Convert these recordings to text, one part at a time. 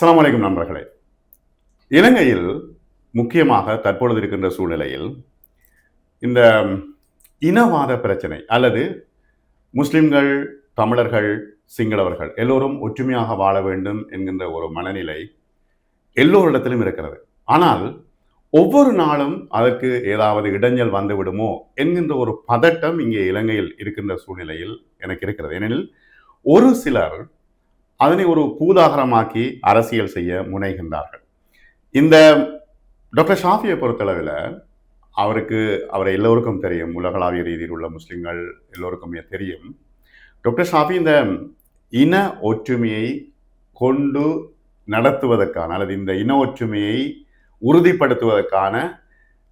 அஸ்ஸலாமு அலைக்கும் நண்பர்களே. இலங்கையில் முக்கியமாக தற்பொழுது இருக்கின்ற சூழ்நிலையில் இந்த இனவாத பிரச்சனை அல்லது முஸ்லிம்கள் தமிழர்கள் சிங்களவர்கள் எல்லோரும் ஒற்றுமையாக வாழ வேண்டும் என்கின்ற ஒரு மனநிலை எல்லோரிடத்திலும் இருக்கிறது. ஆனால் ஒவ்வொரு நாளும் அதற்கு ஏதாவது இடைஞ்சல் வந்து விடுமோ என்கின்ற ஒரு பதட்டம் இங்கே இலங்கையில் இருக்கின்ற சூழ்நிலையில் எனக்கு இருக்கிறது. ஏனெனில் ஒரு சிலர் அதனை ஒரு பூதாகரமாக்கி அரசியல் செய்ய முனைகின்றார்கள். இந்த டாக்டர் ஷாஃபியை பொறுத்தளவில் அவருக்கு அவரை எல்லோருக்கும் தெரியும். உலகளாவிய ரீதியில் உள்ள முஸ்லிம்கள் எல்லோருக்குமே தெரியும். டாக்டர் ஷாஃபி இந்த இன ஒற்றுமையை கொண்டு நடத்துவதற்கான அல்லது இந்த இன ஒற்றுமையை உறுதிப்படுத்துவதற்கான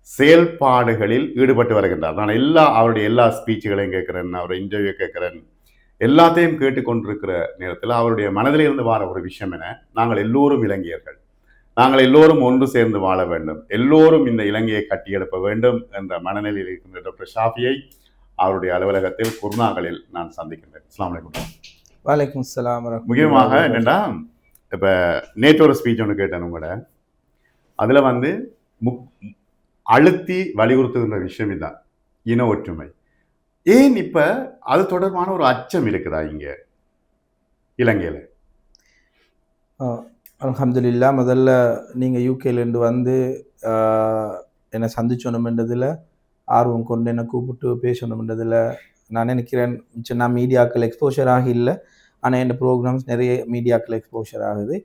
செயல்பாடுகளில் ஈடுபட்டு வருகின்றார். நான் எல்லா அவருடைய எல்லா ஸ்பீச்சுகளையும் கேட்குறேன் அவருடைய இன்டர்வியூ கேட்குறேன். எல்லாத்தையும் கேட்டுக்கொண்டிருக்கிற நேரத்தில் அவருடைய மனதில் இருந்து வார ஒரு விஷயம் என நாங்கள் எல்லோரும் இலங்கையர்கள். நாங்கள் எல்லோரும் ஒன்று சேர்ந்து வாழ வேண்டும். எல்லோரும் இந்த இலங்கையை கட்டியெழுப்ப வேண்டும் என்ற மனநிலையில் இருக்கின்ற டாக்டர் ஷாஃபியை அவருடைய அலுவலகத்தில் குருநாகளில் நான் சந்திக்கின்றேன். அஸ்லாம் வலைக்கம் வலைக்கும் சலாம் முக்கியமாக என்னென்னா இப்போ நேற்று ஒரு ஸ்பீச் ஒன்று கேட்டேன் உங்களோட. அதில் வந்து முக் அழுத்தி வலியுறுத்துகின்ற விஷயம் இதுதான் இன ஒற்றுமை. ஏன் இப்போ அது தொடர்பான ஒரு அச்சம் இருக்குதா இங்கே? இலங்கையில். அலமதுல்லா முதல்ல நீங்கள் யூகேலேருந்து வந்து என்னை சந்திச்சோணுமென்றதில் ஆர்வம் கொண்டு என்னை கூப்பிட்டு பேசணுமென்றதில் நான் நினைக்கிறேன் மிச்சம் நான் மீடியாக்கள் எக்ஸ்போஷர் ஆகி இல்லை. ஆனால் என் ப்ரோக்ராம்ஸ் நிறைய மீடியாக்கள் எக்ஸ்போஷர் ஆகுது.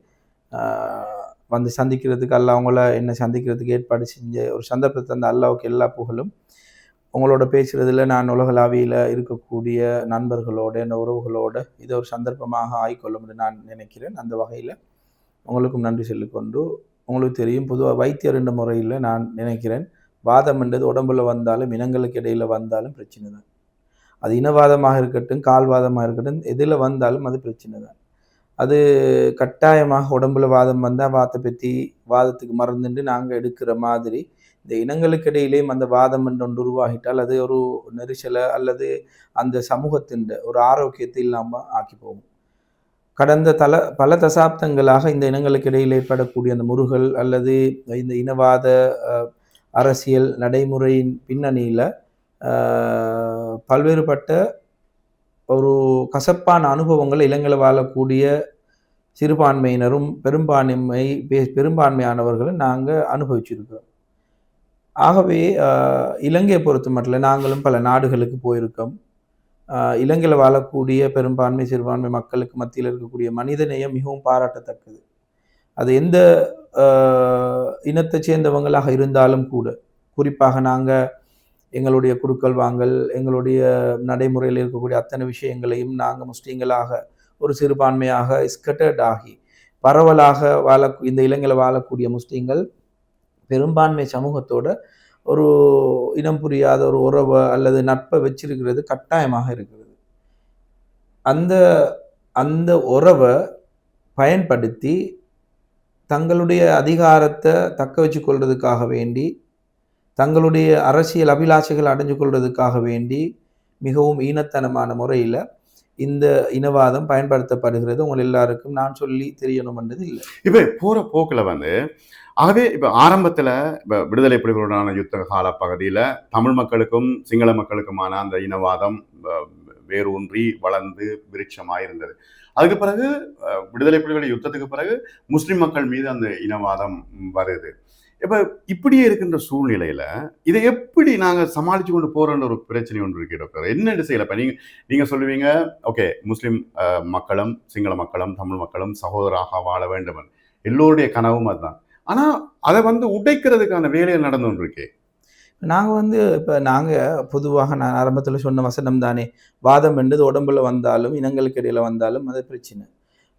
வந்து சந்திக்கிறதுக்கு அல்ல அவங்கள என்னை சந்திக்கிறதுக்கு ஏற்பாடு செஞ்ச ஒரு சந்தர்ப்பத்தை அந்த அல்லாவுக்கு எல்லா புகழும். உங்களோட பேசுகிறதுல நான் உலகளாவியில் இருக்கக்கூடிய நண்பர்களோட என் உறவுகளோட இதை ஒரு சந்தர்ப்பமாக ஆய்கொள்ளும் என்று நான் நினைக்கிறேன். அந்த வகையில் உங்களுக்கும் நன்றி சொல்லிக்கொண்டு உங்களுக்கு தெரியும் பொதுவாக வைத்தியர் என்ற முறையில் நான் நினைக்கிறேன். வாதம் என்றது உடம்புல வந்தாலும் இனங்களுக்கு இடையில் வந்தாலும் பிரச்சனை தான் அது இனவாதமாக இருக்கட்டும் கால்வாதமாக இருக்கட்டும் எதில் வந்தாலும் அது பிரச்சனை தான் அது கட்டாயமாக உடம்புல வாதம் வந்தால் வாத்தை பற்றி வாதத்துக்கு மறந்துட்டு நாங்கள் எடுக்கிற மாதிரி இந்த இனங்களுக்கு இடையிலேயும் அந்த வாதம் என்று ஒன்று உருவாகிட்டால் அது ஒரு நெரிசலை அல்லது அந்த சமூகத்தின் ஒரு ஆரோக்கியத்தை இல்லாமல் ஆக்கி போகும். கடந்த தல பல தசாப்தங்களாக இந்த இனங்களுக்கு இடையில் ஏற்படக்கூடிய அந்த முருகல் அல்லது இந்த இனவாத அரசியல் நடைமுறையின் பின்னணியில் பல்வேறுபட்ட ஒரு கசப்பான அனுபவங்களை இளங்கல வாழக்கூடிய சிறுபான்மையினரும் பெரும்பான்மை பெரும்பான்மையானவர்களும் நாங்கள் அனுபவிச்சிருக்கிறோம். ஆகவே இலங்கையை பொறுத்த மட்டும் நாங்களும் பல நாடுகளுக்கு போயிருக்கோம். இலங்கையில் வாழக்கூடிய பெரும்பான்மை சிறுபான்மை மக்களுக்கு மத்தியில் இருக்கக்கூடிய மனிதநேயம் மிகவும் பாராட்டத்தக்கது. அது எந்த இனத்தை சேர்ந்தவங்களாக இருந்தாலும் கூட குறிப்பாக நாங்கள் எங்களுடைய குருக்கள் வாங்கல் எங்களுடைய நடைமுறையில் இருக்கக்கூடிய அத்தனை விஷயங்களையும் நாங்கள் முஸ்லீம்களாக ஒரு சிறுபான்மையாக ஸ்கட்டர்ட் ஆகி பரவலாக வாழ இந்த இலங்கையில் வாழக்கூடிய முஸ்லீம்கள் பெரும்பான்மை சமூகத்தோட ஒரு இனம் புரியாத ஒரு உறவை அல்லது நட்பை வச்சிருக்கிறது கட்டாயமாக இருக்கிறது. அந்த அந்த உறவை பயன்படுத்தி தங்களுடைய அதிகாரத்தை தக்க வச்சு கொள்றதுக்காக வேண்டி தங்களுடைய அரசியல் அபிலாஷைகள் அடைஞ்சு கொள்வதற்காக வேண்டி மிகவும் ஈனத்தனமான முறையில் இந்த இனவாதம் பயன்படுத்தப்படுகிறது. உங்கள் எல்லாருக்கும் நான் சொல்லி தெரியணும்ன்றது இல்லை. இப்போ போகிற போக்கில் வந்து ஆகவே இப்போ ஆரம்பத்தில் இப்போ விடுதலை புலிகளுடனான யுத்த கால பகுதியில் தமிழ் மக்களுக்கும் சிங்கள மக்களுக்குமான அந்த இனவாதம் வேரூன்றி வளர்ந்து விருட்சமாக இருந்தது. அதுக்கு பிறகு விடுதலை புலிகள் யுத்தத்துக்கு பிறகு முஸ்லிம் மக்கள் மீது அந்த இனவாதம் வருது. இப்போ இப்படியே இருக்கின்ற சூழ்நிலையில இதை எப்படி நாங்கள் சமாளித்து கொண்டு போறோன்ற ஒரு பிரச்சனை ஒன்று இருக்கு டாக்டர். என்ன செய்யல இப்போ நீங்கள் நீங்கள் சொல்லுவீங்க ஓகே முஸ்லீம் மக்களும் சிங்கள மக்களும் தமிழ் மக்களும் சகோதராக வாழ வேண்டும் எல்லோருடைய கனவும் அதுதான். ஆனால் அதை வந்து உடைக்கிறதுக்கான வேலைகள் நடந்து ஒன்று இருக்கே. நாங்கள் வந்து இப்போ நாங்கள் பொதுவாக நான் ஆரம்பத்தில் சொன்ன வசனம் தானே வாதம் என்றது உடம்புல வந்தாலும் இனங்களுக்கு இடையில் வந்தாலும் அது பிரச்சனை.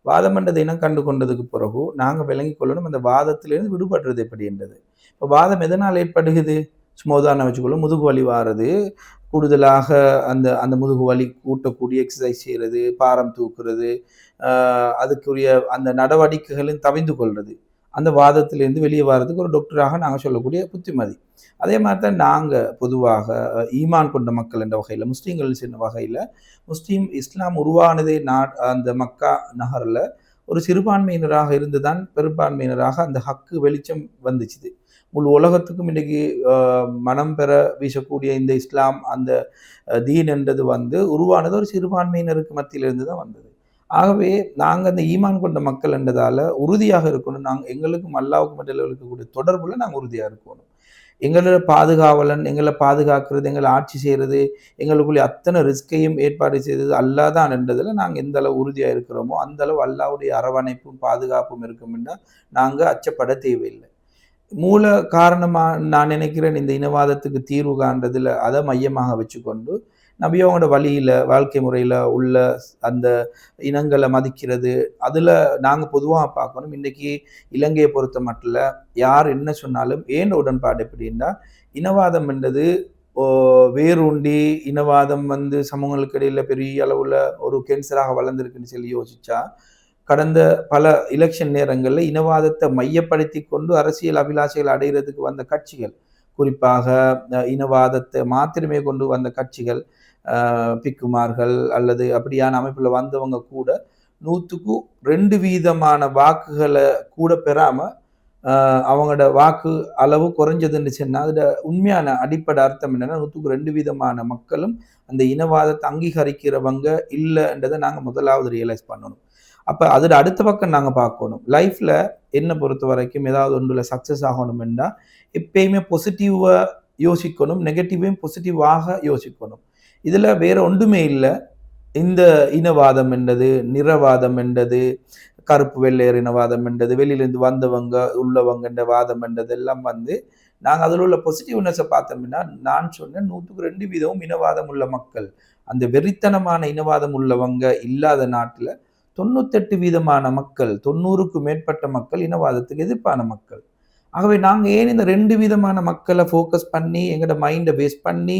வாதம் என்றது இனம் கண்டு கொண்டதுக்கு பிறகு நாங்கள் விளங்கிக் கொள்ளணும். அந்த வாதத்திலிருந்து விடுபடுறது எப்படி என்றது? இப்போ வாதம் எதனால் ஏற்படுகிறது? சும்மா உதாரணம் வச்சுக்கொள்ளும் முதுகு வலி வாரது கூடுதலாக அந்த அந்த முதுகு வலி கூட்டக்கூடிய எக்ஸசைஸ் செய்கிறது பாரம் தூக்குறது அதுக்குரிய அந்த நடவடிக்கைகளும் தவிந்து கொள்வது அந்த வாதத்திலேருந்து வெளியே வர்றதுக்கு ஒரு டாக்டராக நாங்கள் சொல்லக்கூடிய புத்திமதி. அதே மாதிரி தான் நாங்கள் பொதுவாக ஈமான் கொண்ட மக்கள் என்ற வகையில் முஸ்லீம்கள் சேர்ந்த வகையில் முஸ்லீம் இஸ்லாம் உருவானதே நா அந்த மக்கா நகரில் ஒரு சிறுபான்மையினராக இருந்துதான் பெரும்பான்மையினராக அந்த ஹக்கு வெளிச்சம் வந்துச்சுது. முழு உலகத்துக்கும் இன்னைக்கு மனம் பெற வீசக்கூடிய இந்த இஸ்லாம் அந்த தீன் என்றது வந்து உருவானது ஒரு சிறுபான்மையினருக்கு மத்தியிலிருந்து தான் வந்தது. ஆகவே நாங்கள் அந்த ஈமான் கொண்ட மக்கள் என்றதால உறுதியாக இருக்கணும். நாங்கள் எங்களுக்கும் அல்லாவுக்கும் இடையில இருக்கக்கூடிய தொடர்புல நாங்கள் உறுதியாக இருக்கணும். எங்களோட பாதுகாவலன் எங்களை பாதுகாக்கிறது எங்களை ஆட்சி செய்கிறது எங்களுக்குள்ளே அத்தனை ரிஸ்கையும் ஏற்பாடு செய்தது அல்லா தான் என்றதில் நாங்கள் எந்த அளவு உறுதியாக இருக்கிறோமோ அந்த அளவு அல்லாவுடைய அரவணைப்பும் பாதுகாப்பும் இருக்கும் நாங்கள் அச்சப்பட தேவையில்லை. மூல காரணமாக நான் நினைக்கிறேன் இந்த இனவாதத்துக்கு தீர்வு காண்றதில் அதை மையமாக வச்சுக்கொண்டு நபியோட வழியில் வாழ்க்கை முறையில் உள்ள அந்த இனங்களை மதிக்கிறது அதில் நாங்கள் பொதுவாக பார்க்கணும். இன்றைக்கி இலங்கையை பொறுத்த மட்டும் யார் என்ன சொன்னாலும் ஏன் உடன்பாடு எப்படின்னா இனவாதம் என்றது ஓ, வேரூண்டி இனவாதம் வந்து சமூகங்களுக்கு இடையில் பெரிய அளவில் ஒரு கேன்சராக வளர்ந்துருக்குன்னு சொல்லி யோசிச்சா கடந்த பல எலெக்ஷன் நேரங்களில் இனவாதத்தை மையப்படுத்தி கொண்டு அரசியல் அபிலாஷைகள் அடைகிறதுக்கு வந்த கட்சிகள் குறிப்பாக இனவாதத்தை மாத்திரமே கொண்டு வந்த கட்சிகள் பிக்குமார்கள் அல்லது அப்படியான அமைப்பில் வந்தவங்க கூட நூற்றுக்கு ரெண்டு வீதமான வாக்குகளை கூட பெறாமல் அவங்களோட வாக்கு அளவு குறைஞ்சதுன்னு சொன்னால் அதோட உண்மையான அடிப்படை அர்த்தம் என்னென்னா நூற்றுக்கு ரெண்டு விதமான மக்களும் அந்த இனவாதத்தை அங்கீகரிக்கிறவங்க இல்லைன்றதை நாங்கள் முதலாவது ரியலைஸ் பண்ணணும். அப்போ அதில் அடுத்த பக்கம் நாங்கள் பார்க்கணும். லைஃப்பில் என்னை பொறுத்த வரைக்கும் ஏதாவது ஒன்றில் சக்ஸஸ் ஆகணும்னா எப்பயுமே பொசிட்டிவாக யோசிக்கணும் நெகட்டிவையும் பாசிட்டிவாக யோசிக்கணும். இதில் வேற ஒன்றுமே இல்லை. இந்த இனவாதம் என்றது நிறவாதம் என்றது கருப்பு வெள்ளையர் இனவாதம் என்றது வெளியிலேருந்து வந்தவங்க உள்ளவங்கன்ற வாதம் என்றது எல்லாம் வந்து நாங்கள் அதில் உள்ள பாசிட்டிவ்னஸை பார்த்தோம்னா நான் சொன்னேன் நூற்றுக்கு ரெண்டு வீதமும் இனவாதம் உள்ள மக்கள். அந்த வெறித்தனமான இனவாதம் உள்ளவங்க இல்லாத நாட்டில் தொண்ணூத்தெட்டு வீதமான மக்கள் தொண்ணூறுக்கு மேற்பட்ட மக்கள் இனவாதத்துக்கு எதிர்ப்பான மக்கள். ஆகவே நாங்கள் ஏன் இந்த ரெண்டு விதமான மக்களை ஃபோக்கஸ் பண்ணி எங்களோட மைண்டை வேஸ்ட் பண்ணி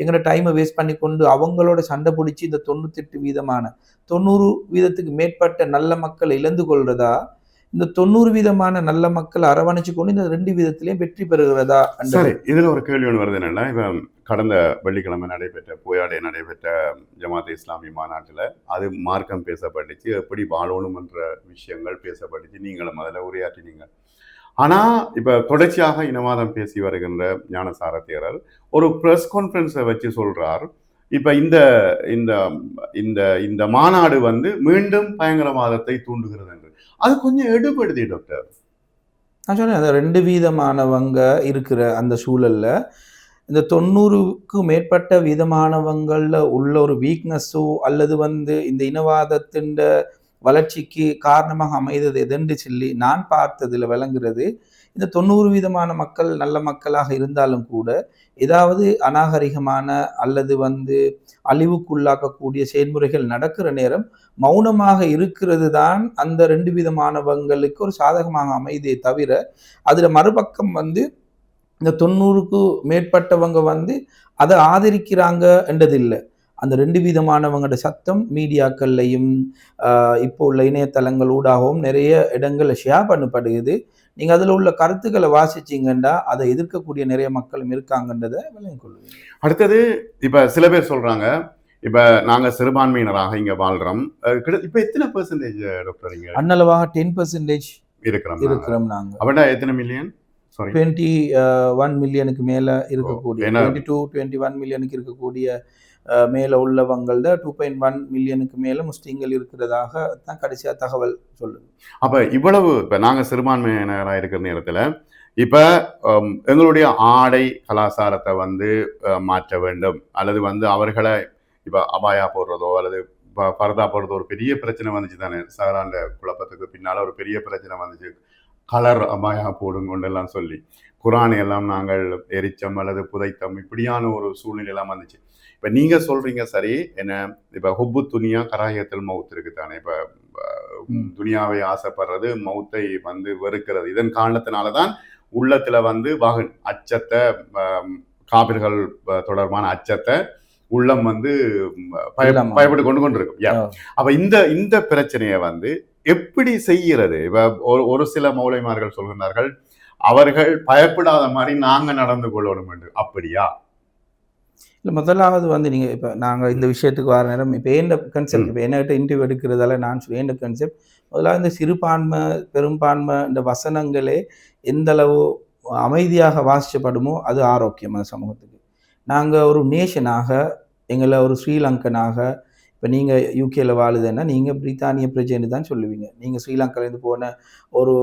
எங்களோட டைமை வேஸ்ட் பண்ணி கொண்டு அவங்களோட சண்டை பிடிச்சி இந்த தொண்ணூத்தெட்டு வீதமான தொண்ணூறு வீதத்துக்கு மேற்பட்ட நல்ல மக்களை இழந்து கொள்றதா? இந்த தொண்ணூறு வீதமான நல்ல மக்களை அரவணைச்சு கொண்டு இந்த ரெண்டு விதத்திலையும் வெற்றி பெறுகிறதா? சரி இதில் ஒரு கேள்வி ஒன்று வருது என்னன்னா இப்போ கடந்த வெள்ளிக்கிழமை நடைபெற்ற புயாடே நடைபெற்ற ஜமாத் இஸ்லாமிய மாநாட்டில் அது மார்க்கம் பேசப்பட்டுச்சு எப்படி வாழணும் என்ற விஷயங்கள் பேசப்பட்டுச்சு நீங்களும் அதில் உரையாற்றினீங்க. ஆனா இப்ப தொடர்ச்சியாக இனவாதம் பேசி வருகின்ற ஞானசார தேரர் ஒரு ப்ரெஸ் கான்ஃபரன்ஸை வச்சு சொல்றார். இப்ப இந்த இந்த இந்த இந்த மாநாடு வந்து மீண்டும் பயங்கரவாதத்தை தூண்டுகிறது என்று. அது கொஞ்சம் எடுபடுது டாக்டர் நான் சொன்னேன் அந்த ரெண்டு வீதமானவங்க இருக்கிற அந்த சூழல்ல இந்த தொண்ணூறுக்கு மேற்பட்ட வீதமானவங்களில் உள்ள ஒரு வீக்னஸோ அல்லது வந்து இந்த இனவாதத்தின் வளர்ச்சிக்கு காரணமாக அமைந்தது எதென்று சொல்லி நான் பார்த்ததில் விளங்குறது இந்த தொண்ணூறு வீதமான மக்கள் நல்ல மக்களாக இருந்தாலும் கூட ஏதாவது அநாகரிகமான அல்லது வந்து அழிவுக்குள்ளாக்கக்கூடிய செயல்முறைகள் நடக்கிற நேரம் மௌனமாக இருக்கிறது தான் அந்த ரெண்டு விதமானவங்களுக்கு ஒரு சாதகமாக அமைதே தவிர அதில் மறுபக்கம் வந்து இந்த தொண்ணூறுக்கு மேற்பட்டவங்க வந்து அதை ஆதரிக்கிறாங்க என்றதில்லை. அந்த ரெண்டு விதமானவங்களோட சத்தம் மீடியாக்கள்லையும் இப்போ உள்ள இணையதளங்கள் ஊடாகவும் நிறைய இடங்கள்ல ஷேர் பண்ணப்படுகிறது. நீங்க அதுல உள்ள கருத்துக்களை வாசிச்சீங்கன்னா அதை எதிர்க்கக்கூடிய நிறைய மக்களும் இருக்காங்கன்றதை விளங்கிக் அடுத்தது இப்ப சில பேர் சொல்றாங்க இப்ப நாங்க சிறுபான்மையினராக இங்க கிட்ட- இப்ப எத்தனை பெர்சன்டேஜ் டாக்டர் அன்னளவாக டென் பர்சன்டேஜ் இருக்கிறோம்? இருக்கிறோம் நாங்க. அப்படின்னா எத்தனை மில்லியன் டுவெண்ட்டி ஒன் மில்லியனுக்கு மேல இருக்கக்கூடிய டுவெண்ட்டி டூ டுவெண்ட்டி ஒன் மில்லியனுக்கு இருக்கக்கூடிய மேலே உள்ளவங்கள்ட டூ பாயிண்ட் ஒன் மில்லியனுக்கு மேலே முஸ்லீம்கள் இருக்கிறதாக தான் கடைசியாக தகவல் சொல்லுது. அப்போ இவ்வளவு இப்போ நாங்கள் சிறுபான்மையினராக இருக்கிற நேரத்தில் இப்போ எங்களுடைய ஆடை கலாச்சாரத்தை வந்து மாற்ற வேண்டும். அல்லது வந்து அவர்களை இப்போ அபாயா போடுறதோ அல்லது ப- பரதா போடுறதோ ஒரு பெரிய பிரச்சனை வந்துச்சு தானே. சாராண்ட குழப்பத்துக்கு பின்னால் ஒரு பெரிய பிரச்சனை வந்துச்சு. கலர் அபாயா போடுங்கொண்டெல்லாம் சொல்லி குரானை எல்லாம் நாங்கள் எரிச்சம் அல்லது புதைத்தம் இப்படியான ஒரு சூழ்நிலை எல்லாம் வந்துச்சு. இப்ப நீங்க சொல்றீங்க சரி என்ன இப்ப ஹுப்பு துனியா கராயத்தில் மவுத் இருக்கு தானே இப்ப. துனியாவை ஆசைப்படுறது மௌத்தை வந்து வெறுக்கிறது இதன் காரணத்தினால தான் உள்ளத்துல வந்து வகு அச்சத்தை காபிர்கள் தொடர்பான அச்சத்தை உள்ளம் வந்து. பயப்பட்டு கொண்டு கொண்டிருக்கும் Yeah. ஆ. அப்ப இந்த இந்த பிரச்சனையை வந்து எப்படி செய்கிறது இப்ப ஒரு ஒரு சில மௌலைமார்கள் சொல்கிறார்கள் அவர்கள் பயப்படாத மாதிரி நாங்க நடந்து கொள்ளணும் என்று அப்படியா இல்லை முதலாவது வந்து நீங்கள் இப்போ நாங்கள் இந்த விஷயத்துக்கு வர நேரம் இப்போ ஏண்ட கன்செப்ட் இப்போ என்கிட்ட இன்டர்வியூ எடுக்கிறதால நான் சொல்லி ஏண்ட கன்செப்ட் முதலாவது இந்த சிறுபான்மை பெரும்பான்மை இந்த வசனங்களே எந்த அளவு அமைதியாக வாசிக்கப்படுமோ அது ஆரோக்கியம் அந்த சமூகத்துக்கு. நாங்கள் ஒரு நேஷனாக எங்களை ஒரு ஸ்ரீலங்கனாக இப்போ நீங்கள் யூகேல வாழுதுன்னா நீங்கள் பிரித்தானிய பிரஜைன்னு தான் சொல்லுவீங்க. நீங்கள் ஸ்ரீலங்காலேருந்து போன ஒரு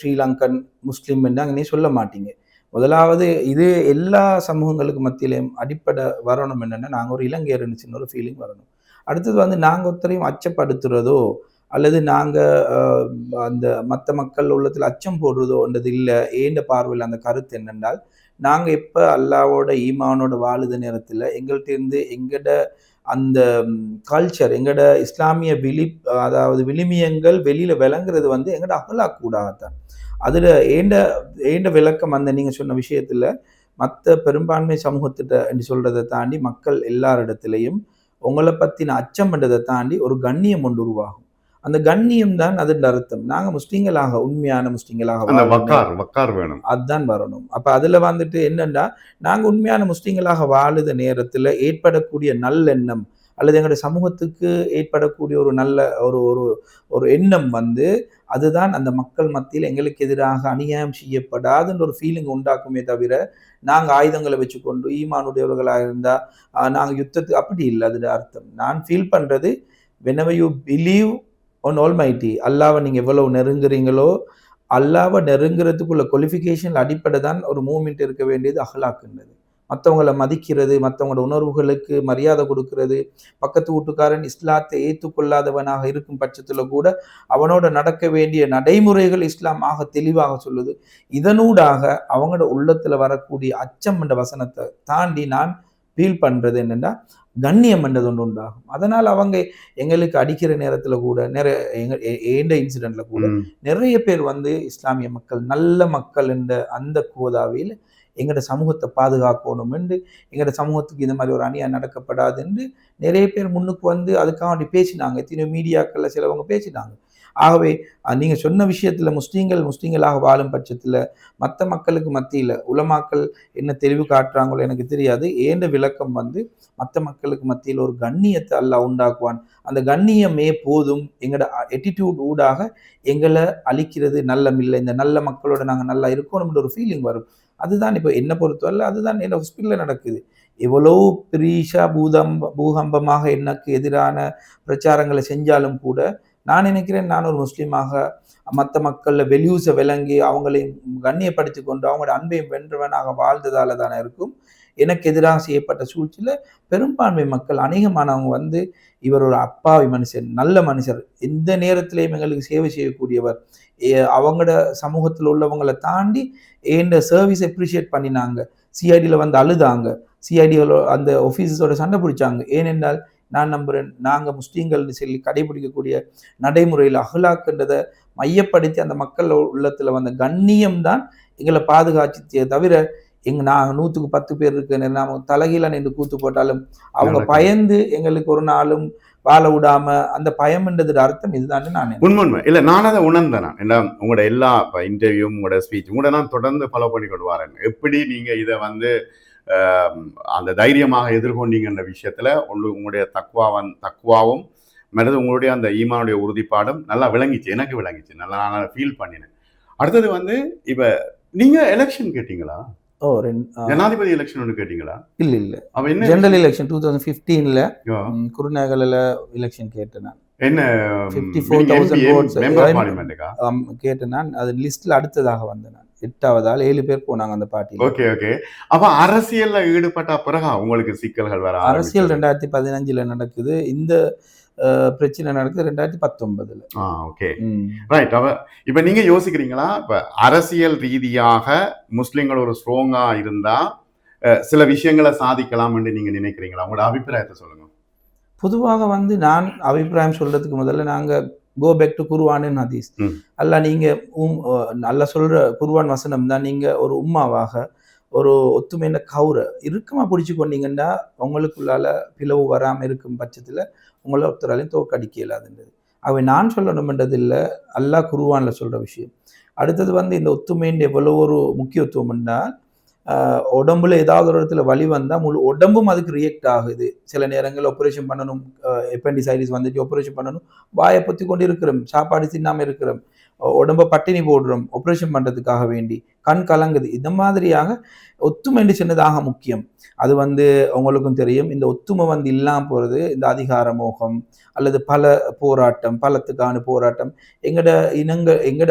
ஸ்ரீலங்கன் முஸ்லீம் அங்கே சொல்ல மாட்டீங்க. முதலாவது இது எல்லா சமூகங்களுக்கு மத்தியிலையும் அடிப்படை வரணும் என்னென்னா நாங்கள் ஒரு இலங்கையர்னு சின்ன ஒரு ஃபீலிங் வரணும். அடுத்தது வந்து நாங்கள் ஒருத்தரையும் அச்சப்படுத்துறதோ அல்லது நாங்கள் அந்த மற்ற மக்கள் உள்ளத்தில் அச்சம் போடுறதோன்றது இல்லை ஏண்ட பார்வையில் அந்த கருத்து என்னென்றால் நாங்கள் எப்போ அல்லாவோட ஈமானோட வாழுத நேரத்தில் எங்கள்கிட்ட இருந்து எங்கட அந்த கல்ச்சர் எங்களோட இஸ்லாமிய விழி அதாவது விளிமியங்கள் வெளியில் விளங்குறது வந்து எங்கட அகலாக்கூடாதான். அதில் ஏண்ட ஏண்ட விளக்கம் அந்த நீங்கள் சொன்ன விஷயத்தில் மற்ற பெரும்பான்மை சமூகத்திட்ட என்று சொல்கிறதை தாண்டி மக்கள் எல்லாரிடத்துலையும் உங்களை பற்றின அச்சம் என்றதை தாண்டி ஒரு கண்ணியம் ஒன்று உருவாகும். அந்த கண்ணியம் தான் அதன் அர்த்தம். நாங்கள் முஸ்லீம்களாக உண்மையான வக்கார் வேணும். அதுதான் வரணும். அப்ப அதுல வந்துட்டு என்னன்னா நாங்க உண்மையான முஸ்லீம்களாக வாழுத நேரத்துல ஏற்படக்கூடிய நல்லெண்ணம் அல்லது எங்களுடைய சமூகத்துக்கு ஏற்படக்கூடிய ஒரு நல்ல ஒரு ஒரு ஒரு எண்ணம் வந்து அதுதான் அந்த மக்கள் மத்தியில் எங்களுக்கு எதிராக அநியாயம் செய்யப்படாதுன்ற ஒரு ஃபீலிங் உண்டாக்குமே தவிர நாங்கள் ஆயுதங்களை வச்சுக்கொண்டு ஈமானுடையவர்களாக இருந்தால் நாங்கள் யுத்தத்துக்கு அப்படி இல்லை அது அர்த்தம். நான் ஃபீல் பண்ணுறது whenever you believe one almighty அல்லாவை நீங்கள் எவ்வளவு நெருங்குறீங்களோ அல்லாவை நெருங்குறதுக்குள்ள குவாலிஃபிகேஷன் அடிப்படை தான் ஒரு மூமெண்ட் இருக்க வேண்டியது அகலாக்குன்றது. மற்றவங்களை மதிக்கிறது மற்றவங்களோட உணர்வுகளுக்கு மரியாதை கொடுக்கிறது பக்கத்து வீட்டுக்காரன் இஸ்லாத்தை ஏற்றுக்கொள்ளாதவனாக இருக்கும் பட்சத்தில் கூட அவனோட நடக்க வேண்டிய நடைமுறைகள் இஸ்லாம் ஆக தெளிவாக சொல்லுது இதனூடாக அவங்களோட உள்ளத்துல வரக்கூடிய அச்சம் என்ற வசனத்தை தாண்டி நான் ஃபீல் பண்றது என்னன்னா கண்ணியம் என்றது ஒன்று உண்டாகும் அதனால் அவங்க எங்களுக்கு அடிக்கிற நேரத்துல கூட நிறைய எங்க ஏண்ட இன்சிடென்ட்ல கூட. நிறைய பேர் வந்து இஸ்லாமிய மக்கள் நல்ல மக்கள் என்ற அந்த கோதாவையில் எங்களோட சமூகத்தை பாதுகாக்கணும் என்று எங்களோட சமூகத்துக்கு இந்த மாதிரி ஒரு அநியாயம் நடக்கப்படாது என்று நிறைய பேர் முன்னுக்கு வந்து அதுக்காக வேண்டி பேசினாங்க. எத்தனையோ மீடியாக்களில் சிலவங்க பேசினாங்க. ஆகவே நீங்கள் சொன்ன விஷயத்தில் முஸ்லீம்கள் முஸ்லீம்களாக வாழும் பட்சத்தில் மற்ற மக்களுக்கு மத்தியில் உலமாக்கள் என்ன தெளிவு காட்டுறாங்களோ எனக்கு தெரியாது. ஏண்ட விளக்கம் வந்து மற்ற மக்களுக்கு மத்தியில் ஒரு கண்ணியத்தை அல்லாஹ் உண்டாக்குவான். அந்த கண்ணியமே போதும். எங்களோட எட்டிடியூட் ஊடாக எங்களை அழிக்கிறது நல்லமில்லை. இந்த நல்ல மக்களோட நாங்கள் நல்லா இருக்கணும்ன்ற ஒரு ஃபீலிங் வரும். அதுதான் இப்போ என்ன பொறுத்தவரை அதுதான் என்ன ஹாஸ்பிட்டலில் நடக்குது. எவ்வளோ பிரீஷா பூதம் பூகம்பமாக எனக்கு எதிரான பிரச்சாரங்களை செஞ்சாலும் கூட நான் நினைக்கிறேன் நான் ஒரு முஸ்லீமாக மற்ற மக்களில் வெல்யூஸை விளங்கி அவங்களையும் கண்ணியப்படுத்தி கொண்டு அவங்களோட அன்பையும் வென்றவனாக வாழ்ந்ததால் தானே இருக்கும். எனக்கு எதிராக செய்யப்பட்ட சூழ்ச்சியில் பெரும்பான்மை மக்கள் அநேகமானவங்க வந்து இவர் ஒரு அப்பாவி மனுஷன் நல்ல மனுஷர் எந்த நேரத்திலையும் எங்களுக்கு சேவை செய்யக்கூடியவர். ஏ- அவங்களோட சமூகத்தில் உள்ளவங்களை தாண்டி ஏண்ட சர்வீஸ் அப்ரிஷியேட் பண்ணினாங்க. சிஐடியில் வந்து அழுதாங்க. சிஐடிகளோ அந்த ஆஃபீஸஸோட சண்டை பிடிச்சாங்க. ஏனென்றால் நான் நம்புகிறேன் நாங்கள் முஸ்லீம்கள்னு சொல்லி கடைபிடிக்கக்கூடிய நடைமுறையில் அகலாக்குன்றதை மையப்படுத்தி அந்த மக்கள் உள்ளத்தில் வந்த கண்ணியம் தான் எங்களை பாதுகாச்சிச்சே தவிர எங்க நாங்கள் நூற்றுக்கு பத்து பேர் இருக்கு நாம தலைகீழ நின்று கூத்து போட்டாலும் அவங்க. பயந்து எங்களுக்கு ஒரு நாளும் வாழ விடாம அந்த பயம்ன்றது அர்த்தம் இதுதான் நான். உண்மை இல்லை நான் அதை உணர்ந்தேன் நான். என்ன உங்களோட எல்லா இன்டர்வியூ உங்களோட ஸ்பீச் உங்களோட நான் தொடர்ந்து ஃபாலோ பண்ணி கொண்டு வரேன். எப்படி நீங்க இதை வந்து அந்த தைரியமாக எதிர்கொண்டீங்கன்ற விஷயத்துல உங்களுடைய தக்குவாவன் தக்குவாவும் மற்றது உங்களுடைய அந்த ஈமானுடைய உறுதிப்பாடும் நல்லா விளங்கிச்சு. எனக்கு விளங்கிச்சு. நல்லா நான் ஃபீல் பண்ணினேன். அடுத்தது வந்து இப்ப நீங்க எலெக்ஷன் கேட்டீங்களா? ஓ ரெண்டு ஜனாதிபதி எலெக்ஷன் ஒன்று கேட்டீங்களா? இல்ல இல்ல. அவ என்ன ஜெனரல் எலெக்ஷன் டூ தௌசண்ட் ஃபிஃப்டீன்ல குருநகலில் எலெக்ஷன் கேட்டேன் நான். என்ன 54,000 votes. மெம்பர் I'm- பார்லிமெண்ட்டுக்கா ஆம், கேட்டேன் நான். அது லிஸ்ட்ல அடுத்ததாக வந்தேன் நான். எட்டாவது ஆள் ஏழு பேர் போனாங்க அந்த பார்ட்டியில் ஓகே ஓகே. அப்ப அரசியல்ல ஈடுபட்ட பிறகா உங்களுக்கு சிக்கல்கள் வர அரசியல்? ரெண்டாயிரத்தி பதினஞ்சுல நடக்குது. இந்த பிரச்சனை நடக்குது ரெண்டாயிரத்தி பத்தொன்பதுல. ஆ ஓகே. ரைட் அவ இப்ப நீங்க யோசிக்கிறீங்களா? இப்ப அரசியல் ரீதியாக முஸ்லிம்கள் ஒரு ஸ்ட்ராங்கா இருந்தா சில விஷயங்களை சாதிக்கலாம் என்று நீங்க நினைக்கிறீங்களா? உங்களோட அபிப்பிராயத்தை சொல்லுங்க. பொதுவாக வந்து நான் அபிப்பிராயம் சொல்றதுக்கு முதல்ல நாங்க கோ பேக் டு குருவானின் ஹதீஸ். அல்ல நீங்க நல்லா சொல்ற குருவான் வசனம் தான் நீங்க ஒரு உம்மாவாக ஒரு ஒத்துமையான கவுரை இறுக்கமாக பிடிச்சி கொண்டீங்கன்னா உங்களுக்குள்ளால பிளவு வராமல் இருக்கும் பட்சத்தில் உங்களை ஒருத்தராலையும் தோற்கடிக்க இயலாதுன்றது. அவை நான் சொல்லணும்ன்றது இல்லை அல்லா குருவானில் சொல்கிற விஷயம். அடுத்தது வந்து இந்த ஒத்துமையின் எவ்வளோ ஒரு முக்கியத்துவம் என்றால் உடம்புல ஏதாவது ஒரு இடத்துல வலி வந்தால் முழு உடம்பும் அதுக்கு ரியாக்ட் ஆகுது. சில நேரங்கள் ஆப்ரேஷன் பண்ணணும் எப்பண்டிசைடிஸ் வந்துட்டு ஆப்ரேஷன் பண்ணணும் வாயை பொத்தி கொண்டு இருக்கிறோம் சாப்பாடு தின்னாமல் இருக்கிறோம் உடம்ப பட்டினி போடுறோம் ஆப்ரேஷன் பண்ணுறதுக்காக வேண்டி. கண் கலங்குது. இந்த மாதிரியாக ஒத்துமை என்று சின்னதாக முக்கியம். அது வந்து உங்களுக்கும் தெரியும். இந்த ஒத்துமை வந்து இல்லாம போறது இந்த அதிகார மோகம் அல்லது பல போராட்டம் பலத்துக்கான போராட்டம். எங்கட இனங்கள் எங்கட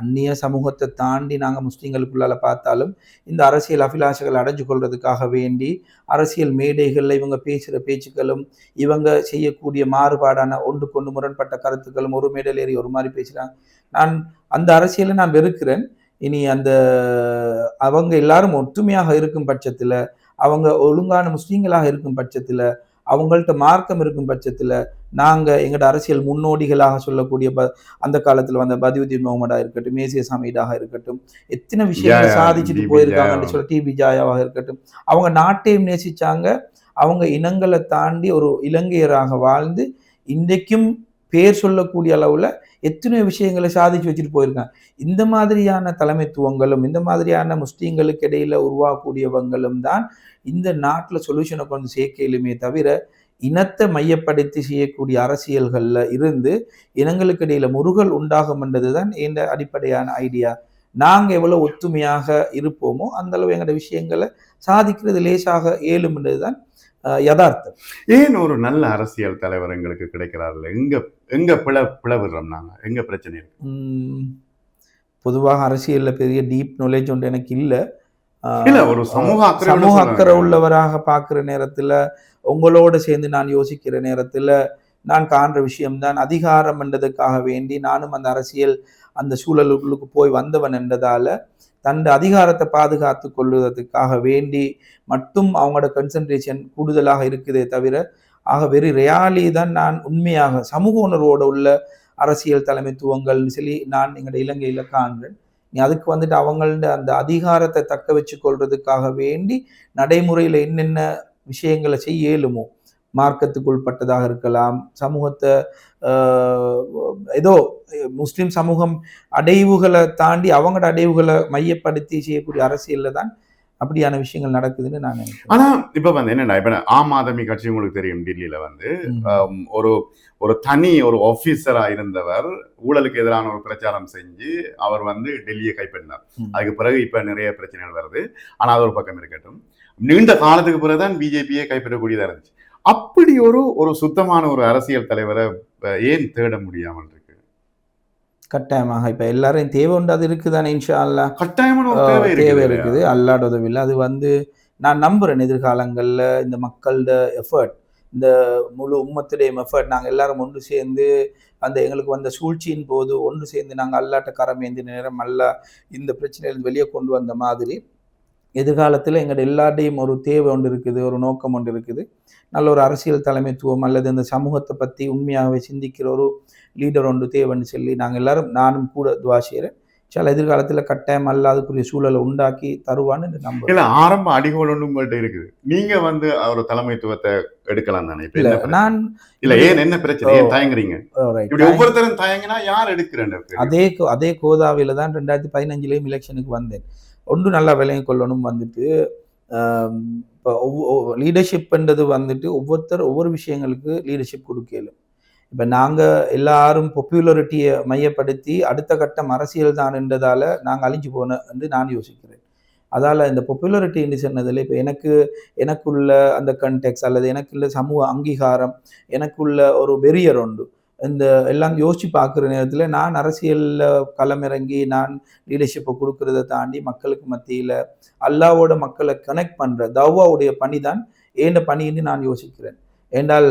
அந்நிய சமூகத்தை தாண்டி நாங்க முஸ்லீம்களுக்குள்ளால பார்த்தாலும் இந்த அரசியல் அபிலாஷைகள் அடைஞ்சு கொள்றதுக்காக வேண்டி அரசியல் மேடைகள்ல இவங்க பேசுற பேச்சுக்களும் இவங்க செய்யக்கூடிய மாறுபாடான ஒன்று கொண்டு முரண்பட்ட கருத்துக்களும் ஒரு மேடையில் ஏறி ஒரு மாதிரி பேசுறாங்க. நான் அந்த அரசியலை நான் வெறுக்கிறேன். இனி அந்த அவங்க எல்லாரும் ஒற்றுமையாக இருக்கும் பட்சத்துல அவங்க ஒழுங்கான முஸ்லீம்களாக இருக்கும் பட்சத்துல அவங்கள்ட்ட மார்க்கம் இருக்கும் பட்சத்துல நாங்க எங்களோட அரசியல் முன்னோடிகளாக சொல்லக்கூடிய ப அந்த காலத்துல வந்த பதியுதீன் முகமதா இருக்கட்டும் மேசிய சாமீடாக இருக்கட்டும் எத்தனை விஷயங்களை சாதிச்சுட்டு போயிருக்காங்கன்னு. சொல்ல டிபி ஜாயாவாக இருக்கட்டும் அவங்க நாட்டையும் நேசிச்சாங்க அவங்க இனங்களை தாண்டி ஒரு இலங்கையராக வாழ்ந்து இன்றைக்கும் பேர் சொல்லக்கூடிய அளவில் எத்தனையோ விஷயங்களை சாதிச்சு வச்சுட்டு போயிருக்காங்க. இந்த மாதிரியான தலைமைத்துவங்களும் இந்த மாதிரியான முஸ்லீம்களுக்கு இடையில உருவாகக்கூடியவங்களும் தான் இந்த நாட்டில் சொல்யூஷனை கொண்டு சேர்க்கையிலுமே தவிர இனத்தை மையப்படுத்தி செய்யக்கூடிய அரசியல்களில் இருந்து இனங்களுக்கு இடையில முருகல் உண்டாகும் என்றதுதான் இந்த அடிப்படையான ஐடியா நாங்கள் எவ்வளோ ஒத்துமையாக இருப்போமோ அந்த அளவு எங்களோட விஷயங்களை சாதிக்கிறது லேசாக இயலும்ன்றதுதான் தான் யதார்த்தம். ஏன் ஒரு நல்ல அரசியல் தலைவர் எங்களுக்கு கிடைக்கிறார்கள் எங்க எங்க பிள பிளவுறோம் நாங்க? எங்க பிரச்சனை பொதுவாக அரசியல்ல பெரிய டீப் நாலேஜ் ஒன்று எனக்கு இல்ல. ஒரு சமூக சமூக அக்கறை உள்ளவராக பார்க்குற நேரத்துல உங்களோட சேர்ந்து நான் யோசிக்கிற நேரத்துல நான் காண்ற விஷயம்தான் அதிகாரம் என்றதுக்காக வேண்டி நானும் அந்த அரசியல் அந்த சூழலுக்குள்ளுக்கு போய் வந்தவன் என்றதால தன் அதிகாரத்தை பாதுகாத்து கொள்வதற்காக வேண்டி மட்டும் அவங்களோட கன்சன்ட்ரேஷன் கூடுதலாக இருக்குதே தவிர ஆக வெறி ரியாலி தான் நான் உண்மையாக சமூக உணர்வோடு உள்ள அரசியல் தலைமைத்துவங்கள்னு சொல்லி நான் எங்களோட இலங்கையில் காண்றேன். நீ அதுக்கு வந்துட்டு அவங்கள்ட அந்த அதிகாரத்தை தக்க வச்சு கொள்றதுக்காக வேண்டி நடைமுறையில் என்னென்ன விஷயங்களை செய்ய இயலுமோ மார்க்கத்துக்கு உட்பட்டதாக இருக்கலாம். சமூகத்தை ஏதோ முஸ்லிம் சமூகம் அடைவுகளை தாண்டி அவங்களோட அடைவுகளை மையப்படுத்தி செய்யக்கூடிய அரசியல்ல தான் அப்படியான விஷயங்கள் நடக்குதுன்னு நான் நினைக்கிறேன். ஆனா இப்ப வந்து என்னடா இப்ப ஆம் ஆத்மி கட்சி உங்களுக்கு தெரியும் டெல்லியில வந்து. ஒரு ஒரு தனி ஒரு ஆபீசரா இருந்தவர் ஊழலுக்கு எதிரான ஒரு பிரச்சாரம் செஞ்சு அவர் வந்து டெல்லியை கைப்பற்றினார். அதுக்கு பிறகு இப்ப நிறைய பிரச்சனைகள் வருது. ஆனா அது ஒரு பக்கம் இருக்கட்டும். நீண்ட காலத்துக்கு பிறகுதான் பிஜேபியை கைப்பற்றக்கூடியதா இருந்துச்சு. அப்படி ஒரு ஒரு சுத்தமான ஒரு அரசியல் தலைவரை ஏன் தேட முடியாமல் இருக்கு? கட்டாயமாக இப்ப எல்லாரும் தேவை உண்டு அது இருக்குதானே இன்ஷா அல்லாஹ் கட்டாயமான தேவை இருக்குது அல்லாட உதவியில் அது வந்து நான் நம்புறேன் எதிர்காலங்கள்ல இந்த மக்களோட எஃபர்ட் இந்த முழு உம்மத்துடைய எஃபர்ட் நாங்க எல்லாரும் ஒன்று சேர்ந்து அந்த எங்களுக்கு வந்த சூழ்ச்சியின் போது ஒன்று சேர்ந்து நாங்க அல்லாட்ட கரமேந்தி நேரம் அல்லா இந்த பிரச்சனையிலிருந்து வெளியே கொண்டு வந்த மாதிரி எதிர்காலத்துல எங்களோட எல்லாருடையும் ஒரு தேவை ஒன்று இருக்குது ஒரு நோக்கம் ஒன்று இருக்குது. நல்ல ஒரு அரசியல் தலைமைத்துவம் அல்லது இந்த சமூகத்தை பத்தி உண்மையாகவே சிந்திக்கிற ஒரு லீடர் ஒன்று தேவைன்னு சொல்லி நாங்க எல்லாரும் நானும் கூட துவா செய்கிறேன் சில எதிர்காலத்துல கட்டாயம் அல்லாதக்குரிய சூழலை உண்டாக்கி தருவான்னு நம்புறேன். இல்ல ஆரம்ப அடிகோல் ஒன்று உங்கள்ட்ட இருக்குது. நீங்க வந்து ஒரு தலைமைத்துவத்தை எடுக்கலாம் தானே? இப்ப? நான் இல்ல ஏன் என்ன பிரச்சனை? ஏன். தயங்குறீங்க. இப்படி ஒவ்வொருத்தரும் தயங்கினா யார் எடுக்கிறேன்னு அதே அதே கோதாவில தான் ரெண்டாயிரத்தி பதினஞ்சுலயும் எலெக்ஷனுக்கு வந்தேன். ஒன்று நல்லா விளங்கி கொள்ளணும் வந்துட்டு இப்போ ஒவ்வொரு லீடர்ஷிப்ன்றது வந்துட்டு ஒவ்வொருத்தர் ஒவ்வொரு விஷயங்களுக்கு லீடர்ஷிப் கொடுக்கலும் இப்போ நாங்கள் எல்லாரும் பாப்புலரிட்டியை மையப்படுத்தி அடுத்த கட்டம் அரசியல் தான் நாங்கள் அழிஞ்சு போன என்று நான் யோசிக்கிறேன். அதால் இந்த பாப்புலரிட்டி சொன்னதில் இப்போ எனக்கு எனக்குள்ள அந்த கண்டெக்ஸ் அல்லது எனக்குள்ள சமூக அங்கீகாரம் எனக்குள்ள ஒரு பெரியர் உண்டு. இந்த எல்லாம் யோசிச்சு பார்க்குற நேரத்தில் நான் அரசியலில் களமிறங்கி நான் லீடர்ஷிப்பை கொடுக்கறத தாண்டி மக்களுக்கு மத்தியில் அல்லாவோட மக்களை கனெக்ட் பண்ணுற தவ்வாவுடைய பணி தான் ஏண்ட பணின்னு நான் யோசிக்கிறேன். ஏண்டால்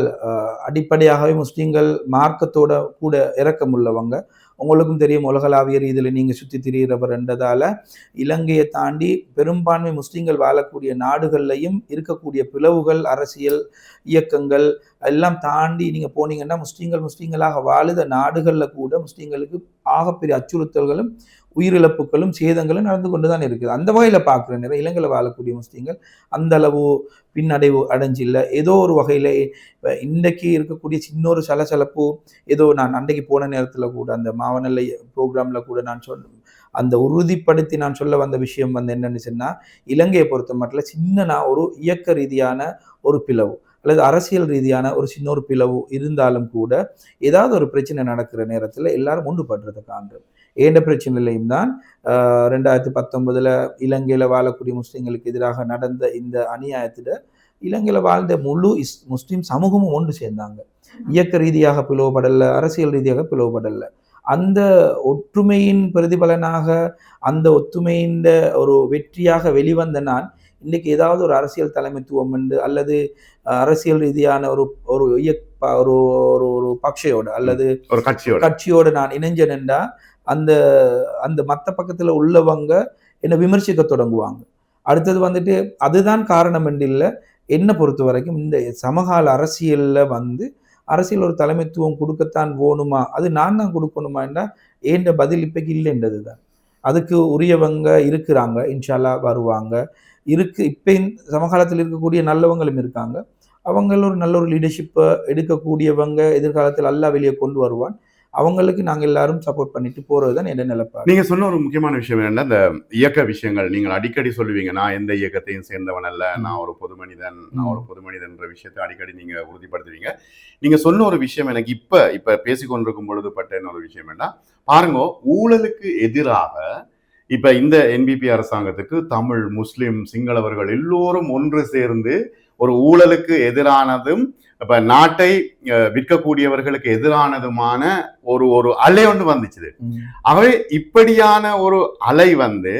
அடிப்படையாகவே முஸ்லீம்கள் மார்க்கத்தோட கூட இறக்கம் உள்ளவங்க உங்களுக்கும் தெரியும் உலகளாவிய ரீதியில் நீங்கள் சுற்றி திரியிறவர் என்றதால இலங்கையை தாண்டி பெரும்பான்மை முஸ்லீம்கள் வாழக்கூடிய நாடுகள்லையும் இருக்கக்கூடிய பிளவுகள் அரசியல் இயக்கங்கள் எல்லாம் தாண்டி நீங்கள் போனீங்கன்னா முஸ்லீம்கள் முஸ்லீம்களாக வாழுத நாடுகளில் கூட முஸ்லீம்களுக்கு ஆகப்பெரிய அச்சுறுத்தல்களும் உயிரிழப்புகளும் சேதங்களும் நடந்து கொண்டு தான் இருக்குது. அந்த வகையில் பார்க்குற நேரம் இலங்கையில் வாழக்கூடிய முஸ்லீம்கள் அந்த அளவு பின்னடைவு அடைஞ்சில்ல. ஏதோ ஒரு வகையில் இன்றைக்கி இன்றைக்கு இருக்கக்கூடிய சின்ன ஒரு சலசலப்பு ஏதோ நான் அன்றைக்கு போன நேரத்தில் கூட அந்த மாவனல்லை ப்ரோக்ராமில் கூட நான் சொன்ன அந்த உறுதிப்படுத்தி நான் சொல்ல வந்த விஷயம் வந்து என்னன்னு சொன்னால் இலங்கையை பொறுத்த மட்டும் சின்ன நான் ஒரு இயக்க ரீதியான ஒரு பிளவு அல்லது அரசியல் ரீதியான ஒரு சின்ன ஒரு பிளவு இருந்தாலும் கூட ஏதாவது ஒரு பிரச்சனை நடக்கிற நேரத்தில் எல்லாரும் ஒன்றுபடுறதை ஏண்ட பிரச்சனையிலையும் தான் ரெண்டாயிரத்தி பத்தொன்பதுல இலங்கையில வாழக்கூடிய முஸ்லிம்களுக்கு எதிராக நடந்த இந்த அநியாயத்துல இலங்கையில வாழ்ந்த முழு இஸ் முஸ்லிம் சமூகமும் ஒன்று சேர்ந்தாங்க. இயக்க ரீதியாக பிளவுபடல அரசியல் ரீதியாக பிளவுபடல. அந்த ஒற்றுமையின் பிரதிபலனாக அந்த ஒற்றுமையின் ஒரு வெற்றியாக வெளிவந்த நான் இன்னைக்கு ஏதாவது ஒரு அரசியல் தலைமைத்துவம் உண்டு அல்லது அரசியல் ரீதியான ஒரு ஒரு இயக்க ஒரு ஒரு ஒரு பக்ஷையோட அல்லது ஒரு கட்சியோட. கட்சியோட நான் இணைஞ்சேன்டா அந்த அந்த மற்ற பக்கத்தில் உள்ளவங்க என்னை விமர்சிக்க தொடங்குவாங்க. அடுத்தது வந்துட்டு அதுதான் காரணம் என்று இல்லை என்னை பொறுத்த வரைக்கும் இந்த சமகால அரசியலில் வந்து அரசியல் ஒரு தலைமைத்துவம் கொடுக்கத்தான் போகணுமா அது நான் தான் கொடுக்கணுமாண்டா ஏண்ட பதில் இப்போக்கு இல்லைன்றது தான் அதுக்கு உரியவங்க இருக்கிறாங்க இன்ஷால்லா வருவாங்க. இருக்கு இப்போ சமகாலத்தில் இருக்கக்கூடிய நல்லவங்களும் இருக்காங்க. அவங்கள ஒரு நல்ல ஒரு லீடர்ஷிப்பை எடுக்கக்கூடியவங்க எதிர்காலத்தில் அல்லா வெளியே கொண்டு வருவான். அவங்களுக்கு நாங்க எல்லாரும் சப்போர்ட் பண்ணிட்டு போறது தான் என்ன நிலைப்பாடு. நீங்க சொன்ன ஒரு முக்கியமான விஷயம் என்னன்னா இந்த இயக்க விஷயங்கள் நீங்கள் அடிக்கடி சொல்லுவீங்க நான் எந்த இயக்கத்தையும் சேர்ந்தவன் அல்ல நான் ஒரு பொது மனிதன் நான் ஒரு பொது மனிதன்ற விஷயத்தை அடிக்கடி நீங்க உறுதிப்படுத்துவீங்க. நீங்க சொன்ன ஒரு விஷயம் எனக்கு இப்ப இப்ப பேசிக்கொண்டிருக்கும் பொழுது பட்ட இன்னொரு விஷயம் என்ன பாருங்க ஊழலுக்கு எதிராக இப்ப இந்த என்பிபி அரசாங்கத்துக்கு தமிழ் முஸ்லிம் சிங்களவர்கள் எல்லோரும் ஒன்று சேர்ந்து ஒரு ஊழலுக்கு எதிரானதும் இப்ப நாட்டை விற்கக்கூடியவர்களுக்கு எதிரானதுமான ஒரு ஒரு அலை ஒன்று வந்துச்சு ஆகவே இப்படியான ஒரு அலை வந்து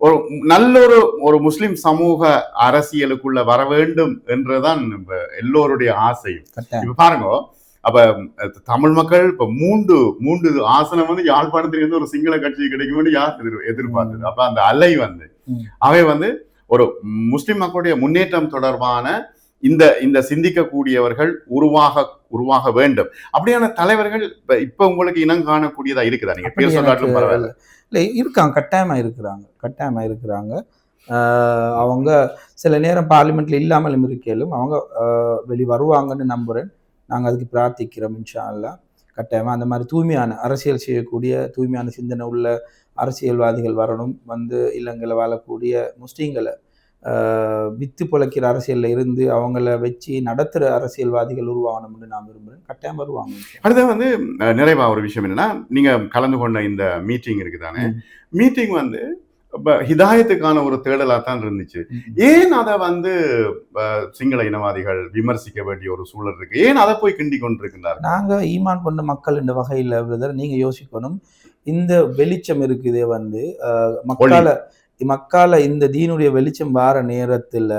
ஒரு நல்ல ஒரு ஒரு முஸ்லிம் சமூக அரசியலுக்குள்ள வர வேண்டும் என்றுதான் எல்லோருடைய ஆசையும். இப்ப பாருங்க அப்ப தமிழ் மக்கள் இப்ப மூன்று மூன்று ஆசனம் வந்து யாழ்ப்பாணத்திலிருந்து ஒரு சிங்கள கட்சி கிடைக்கும்னு யார் எதிர் எதிர்பார்த்தது? அப்ப அந்த அலை வந்து. அவை வந்து ஒரு முஸ்லிம் மக்களுடைய முன்னேற்றம் தொடர்பான இந்த இந்த சிந்திக்கக்கூடியவர்கள் உருவாக உருவாக வேண்டும். அப்படியான தலைவர்கள் இப்ப இப்ப உங்களுக்கு இனம் காணக்கூடியதா இருக்குதா நீங்க அப்படி பேர் சொல்லாட்டும் பரவாயில்ல. இல்லை. இருக்காங்க கட்டாயமா இருக்கிறாங்க கட்டாயமா இருக்கிறாங்க. அவங்க சில நேரம் பார்லிமெண்ட்ல இல்லாமலும் இருக்கலும் அவங்க வெளி வருவாங்கன்னு நம்புறேன். நாங்க அதுக்கு பிரார்த்திக்கிறோம் இன்ஷா அல்லாஹ் கட்டாயமா அந்த மாதிரி தூய்மையான அரசியல் செய்யக்கூடிய தூய்மையான சிந்தனை உள்ள அரசியல்வாதிகள் வரணும். வந்து இலங்கையில் வாழக்கூடிய முஸ்லீம்களை வித்து பிழைக்கிற அரசியல்ல இருந்து அவங்கள வச்சு நடத்துற அரசியல்வாதிகள் உருவாகணும்னு நான் விரும்புறேன். கட்டாயம் வருவாங்க. அடுத்து வந்து அஹ், நிறைவா ஒரு விஷயம் என்னன்னா நீங்க கலந்து கொண்ட இந்த மீட்டிங் இருக்குதானே. மீட்டிங் வந்து ஹிதாயத்துக்கான ஒரு தேடலா தான் இருந்துச்சு. ஏன் அதை வந்து சிங்கள இனவாதிகள் விமர்சிக்க வேண்டிய ஒரு சூழல் இருக்கு? ஏன் அதை போய் கிண்டி கொண்டிருக்கின்றார்கள்? நாங்க ஈமான் கொண்ட மக்கள் இந்த வகையில பிரதர் நீங்க யோசிக்கணும். இந்த வெளிச்சம் இருக்குதே வந்து அஹ், மக்கால இந்த தீனுடைய வெளிச்சம் வார நேரத்துல.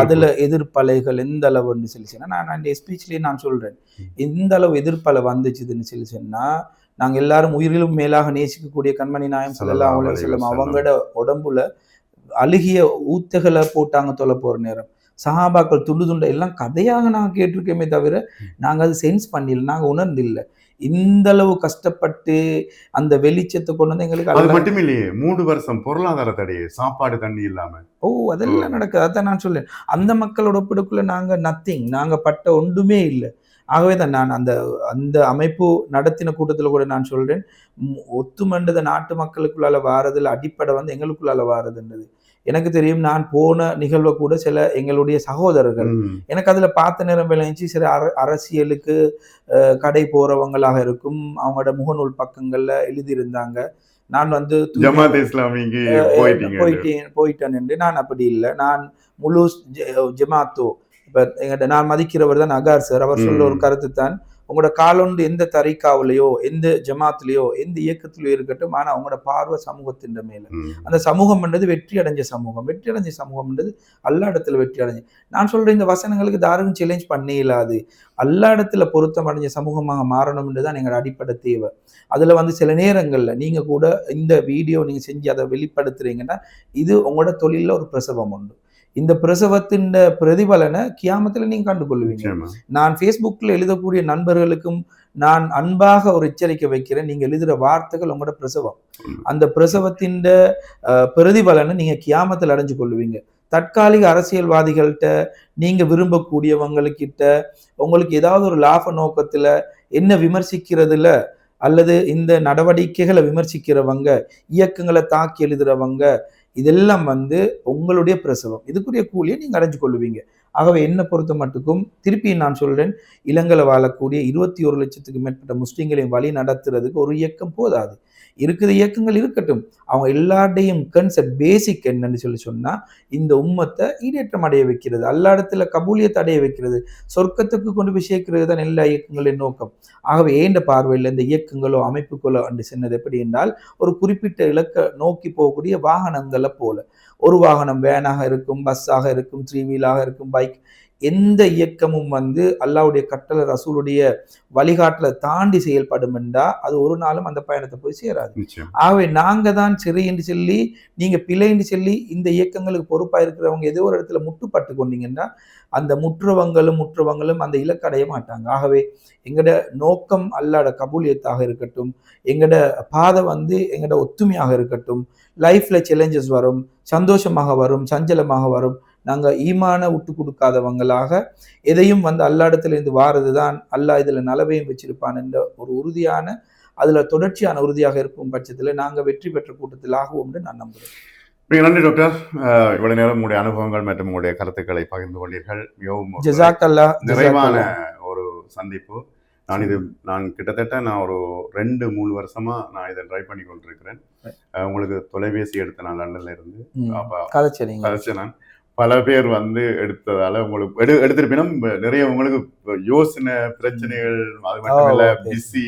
அதுல எதிர்ப்பலைகள் எந்த அளவுன்னு சொல்லி சொன்னா நான் அந்த ஸ்பீச்லயே நான் சொல்றேன் இந்த அளவு எதிர்ப்பலை வந்துச்சுதுன்னு சொல்லி சொன்னா நாங்க எல்லாரும் உயிரிலும் மேலாக நேசிக்கக்கூடிய கண்மணி நாயம் சொல்லலாம் வஸல்லம். அவங்களோட உடம்புல அழுகிய ஊத்துகளை போட்டாங்க தொலை போற நேரம் சஹாபாக்கள் துண்டு துண்டு எல்லாம் கதையாக நாங்க கேட்டிருக்கோமே தவிர நாங்க அது சென்ஸ் பண்ணல நாங்க உணர்ந்தில்லை. இந்த அளவு கஷ்டப்பட்டு அந்த வெளிச்சத்தை கொண்டு வந்து எங்களுக்கு அது மட்டும் இல்லையே மூன்று வருஷம் பொருளாதார தடை சாப்பாடு தண்ணி இல்லாம. ஓ அதெல்லாம் நடக்குது அதான் நான் சொல்லேன் அந்த மக்களோட ஒப்பிடுக்குள்ள நாங்க நத்திங் நாங்க பட்ட ஒன்றுமே இல்லை. ஆகவே தான் நான் அந்த அந்த அமைப்பு நடத்தின கூட்டத்துல கூட நான் சொல்றேன் ம், ஒத்துமண்டத நாட்டு மக்களுக்குள்ளால வாரதுல அடிப்படை வந்து எங்களுக்குள்ளால வாரதுன்றது. எனக்கு தெரியும் நான் போன நிகழ்வை கூட சில எங்களுடைய சகோதரர்கள். எனக்கு அதுல பார்த்த நேரம் விளைஞ்சி சில அர அரசியலுக்கு கடை போறவங்களாக இருக்கும். அவங்களோட முகநூல் பக்கங்கள்ல எழுதியிருந்தாங்க. நான் வந்து போயிட்டேன் போயிட்டேன் என்று. நான் அப்படி இல்லை. நான் முழு ஜமாத்தோ இப்ப எங்கிட்ட நான் மதிக்கிறவர் தான் அகார் சார். அவர் சொல்ல. ஒரு கருத்து தான். உங்களோட காலொண்டு எந்த தரிக்காவிலையோ எந்த ஜமாத்திலேயோ எந்த இயக்கத்திலயோ இருக்கட்டும் ஆனா அவங்களோட பார்வை சமூகத்தின் மேல. அந்த சமூகம் என்றது வெற்றி அடைஞ்ச சமூகம். வெற்றி அடைஞ்ச சமூகம் என்றது அல்லா இடத்துல வெற்றி அடைஞ்ச நான் சொல்றேன் இந்த வசனங்களுக்கு தாரும் சேலஞ்ச் பண்ணே இல்லாது. அல்லா இடத்துல பொருத்தம் அடைஞ்ச சமூகமாக மாறணும்ன்றது தான் எங்களோட அடிப்படை தேவை. அதுல வந்து சில நேரங்கள்ல நீங்க கூட இந்த வீடியோ நீங்க செஞ்சு அதை வெளிப்படுத்துறீங்கன்னா இது உங்களோட தொழில்ல ஒரு பிரசவம் உண்டு. இந்த பிரசவத்தின் பிரதிபலனை கியாமத்துல நீங்க கண்டுகொள்வீங்க. நான் ஃபேஸ்புக்கில் எழுதக்கூடிய நண்பர்களுக்கும் நான் அன்பாக ஒரு எச்சரிக்கை வைக்கிறேன். நீங்க எழுதுற வார்த்தைகள் உங்களோட பிரசவம். அந்த பிரசவத்தின் பிரதிபலனை நீங்க கியாமத்தில் அடைஞ்சு கொள்வீங்க. தற்காலிக அரசியல்வாதிகள்கிட்ட நீங்க விரும்பக்கூடியவங்களுக்கிட்ட உங்களுக்கு ஏதாவது ஒரு லாப நோக்கத்துல என்ன விமர்சிக்கிறதுல அல்லது இந்த நடவடிக்கைகளை விமர்சிக்கிறவங்க இயக்கங்களை தாக்கி எழுதுறவங்க இதெல்லாம் வந்து உங்களுடைய பிரசவம். இதுக்குரிய கூலியை நீங்கள் அடைஞ்சு கொள்ளுவீங்க. ஆகவே என்னை பொறுத்த மட்டுக்கும் திருப்பி நான் சொல்கிறேன் இலங்கையில வாழக்கூடிய இருபத்தி ஒரு லட்சத்துக்கு மேற்பட்ட முஸ்லீம்களையும் வழி நடத்துறதுக்கு ஒரு இயக்கம் போதாது. இருக்குது இயக்கங்கள் இருக்கட்டும். அவங்க எல்லாருடையும் கன்செப்ட் பேசிக் என்னன்னு சொல்லி சொன்னா இந்த உம்மத்தை ஈடேற்றம் அடைய வைக்கிறது எல்லா இடத்துல கபூலியத்தை அடைய வைக்கிறது சொர்க்கத்துக்கு கொண்டு போய் சேர்க்கிறது தான் எல்லா இயக்கங்களின் நோக்கம். ஆகவே ஏண்ட பார்வையில் இந்த இயக்கங்களோ அமைப்புகளோ அன்று சென்னது எப்படி என்றால் ஒரு குறிப்பிட்ட இலக்க நோக்கி போகக்கூடிய வாகனங்களை போல. ஒரு வாகனம் வேனாக இருக்கும் பஸ்ஸாக இருக்கும் த்ரீ வீலாக இருக்கும் பைக் எந்த இயக்கமும் வந்து அல்லாவுடைய கட்டளை ரசூலுடைய வழிகாட்டலை தாண்டி செயல்படும் என்றா அது ஒரு நாளும் அந்த பயணத்தை போய் சேராது. ஆகவே நாங்க தான் சிறை என்று சொல்லி நீங்க பிழை என்று சொல்லி இந்த இயக்கங்களுக்கு பொறுப்பா இருக்கிறவங்க ஏதோ ஒரு இடத்துல முட்டுப்பட்டு கொண்டீங்கன்னா அந்த முற்றுவங்களும் முற்றுவங்களும் அந்த இலக்கு அடைய மாட்டாங்க. ஆகவே எங்கட நோக்கம் அல்லாட கபூலியத்தாக இருக்கட்டும் எங்கட பாதை வந்து எங்கட ஒத்துமையாக இருக்கட்டும் லைஃப்ல சேலஞ்சஸ் வரும் சந்தோஷமாக வரும் சஞ்சலமாக வரும் நாங்க ஈமான விட்டு கொடுக்காதவங்களாக எதையும் வந்து அல்லாடத்துல இருந்து வாரது தான் அல்லாஹ் இதுல நலவையும் வச்சிருப்பான் என்ற ஒரு உறுதியான அதுல தொடர்ச்சியான உறுதியாக இருக்கும் பட்சத்துல நாங்க வெற்றி பெற்ற கூட்டத்தில் ஆகுவோம் என்று நான் நம்புறேன். மிக நன்றி டாக்டர் இவ்வளவு நேரம் உங்களுடைய அனுபவங்கள் மற்றும் உங்களுடைய கருத்துக்களை பகிர்ந்து கொண்டீர்கள். மிகவும் நிறைவான ஒரு சந்திப்பு. நான் இது நான் கிட்டத்தட்ட நான் ஒரு ரெண்டு மூணு வருஷமா நான் இதை ட்ரை பண்ணி கொண்டிருக்கிறேன் உங்களுக்கு தொலைபேசி எடுத்த நான் லண்டன்ல இருந்து அப்ப நான். பல பேர் வந்து எடுத்ததால உங்களுக்கு எடு எடுத்திருப்பினும் நிறைய உங்களுக்கு யோசனை பிரச்சனைகள் அது மட்டும் இல்ல. பிஸி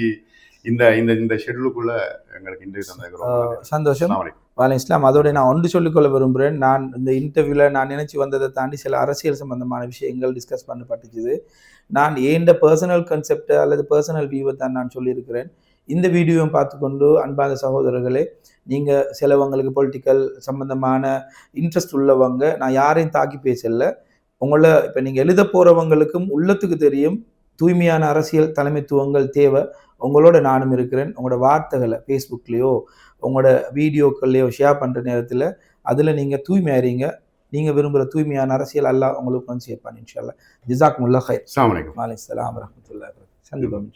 இந்த இந்த இந்த ஷெட்யூலுக்குள்ள எங்களுக்கு இன்டர்வியூ நன்றி. சந்தோஷம். வாலை இஸ்லாம் அதோட நான் ஒன்று சொல்லிக்கொள்ள விரும்புகிறேன் நான் இந்த இன்டர்வியூல நான் நினைச்சு வந்ததை தாண்டி சில அரசியல் சம்பந்தமான விஷயங்கள் டிஸ்கஸ் பண்ணப்பட்டுச்சுது நான் ஏண்ட பர்சனல் கன்செப்ட் அல்லது பர்சனல் வியூவை தான் நான் சொல்லியிருக்கிறேன் இந்த வீடியோவை பார்த்துக்கொண்டு அன்பான சகோதரர்களே நீங்க சிலவங்களுக்கு பொலிட்டிக்கல் சம்பந்தமான இன்ட்ரெஸ்ட் உள்ளவங்க நான் யாரையும் தாக்கி பேசல. உங்களை இப்போ நீங்க எழுத போறவங்களுக்கும் உள்ளத்துக்கு தெரியும் தூய்மையான அரசியல் தலைமைத்துவங்கள் தேவை. உங்களோட நானும் இருக்கிறேன். உங்களோட வார்த்தைகளை ஃபேஸ்புக்லேயோ உங்களோட வீடியோக்கள்லையோ ஷேர் பண்ணுற நேரத்தில் அதில் நீங்கள் தூய்மையாறீங்க நீங்கள் விரும்புகிற தூய்மையான அரசியல் அல்லாஹ் உங்களுக்கு வந்து சேர்ப்பான் இன்ஷால்லா ஜிசாக் முல்லா ஹைர் அஸ்ஸலாமு அலைக்கும். மாலை சலாம் வரமத்துல்லா சந்திப்போம்.